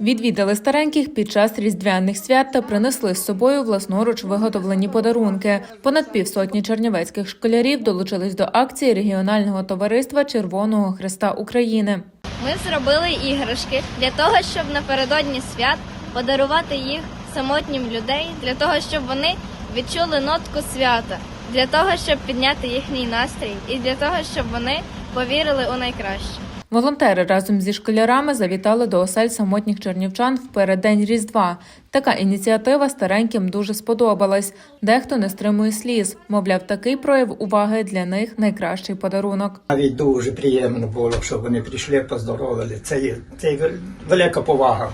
Відвідали стареньких під час різдвяних свят та принесли з собою власноруч виготовлені подарунки. Понад півсотні чернівецьких школярів долучились до акції регіонального товариства Червоного Христа України. Ми зробили іграшки для того, щоб напередодні свят подарувати їх самотнім людей, для того, щоб вони відчули нотку свята, для того, щоб підняти їхній настрій, і для того, щоб вони повірили у найкраще. Волонтери разом зі школярами завітали до осель самотніх чернівчан в переддень Різдва. Така ініціатива стареньким дуже сподобалась. Дехто не стримує сліз. Мовляв, такий прояв уваги для них найкращий подарунок. Навіть дуже приємно було, що вони прийшли, поздоровили. Це, є- це є велика повага.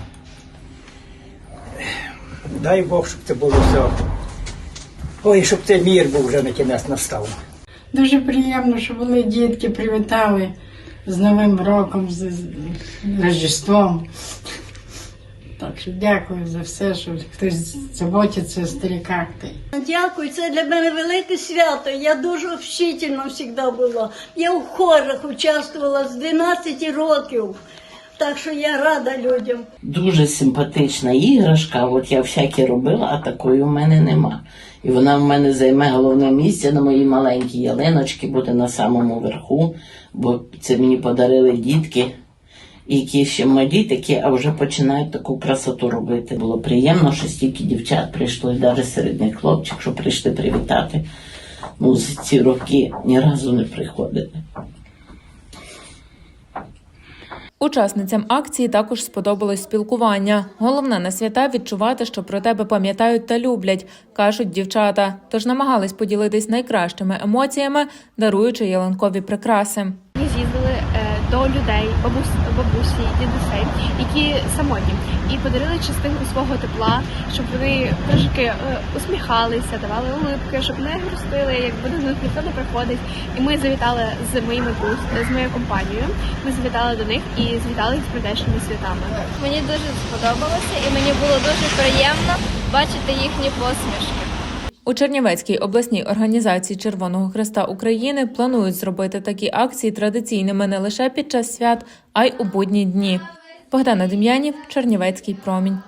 Дай Бог, щоб це було все. Ой, щоб цей мір був вже на кінець настав. Дуже приємно, що були дітки, привітали з Новим роком, з, Рождеством. Так що дякую за все, що хтось заботиться о стариках. Дякую, це для мене велике свято. Я дуже общительна завжди була. Я в хорах участвувала з 12 років. Так що я рада людям. Дуже симпатична іграшка. От я всякі робила, а такої у мене нема. І вона в мене займе головне місце на моїй маленькій ялиночці, буде на самому верху, бо це мені подарили дітки, які ще малі такі, а вже починають таку красоту робити. Було приємно, що стільки дівчат прийшло, і навіть серед них хлопчик, що прийшли привітати. Ну, за ці роки ні разу не приходили. Учасницям акції також сподобалось спілкування. Головне на свята відчувати, що про тебе пам'ятають та люблять, кажуть дівчата. Тож намагались поділитись найкращими емоціями, даруючи ялинкові прикраси. Ми з'їздили е, до людей, бабусь, бабусі, дідусей, які самотні, і подарили частинку свого тепла, щоб вони трошки е, усміхалися, давали улипки, щоб не грустили, якби до них ніхто не приходить. І ми завітали з моїми з моєю компанією. Ми завітали до них і звітали з прийдешніми святами. Мені дуже сподобалося, і мені було дуже приємно бачити їхні посмішки. У Чернівецькій обласній організації Червоного Хреста України планують зробити такі акції традиційними не лише під час свят, а й у будні дні. Богдана Дем'янів, Чернівецький промінь.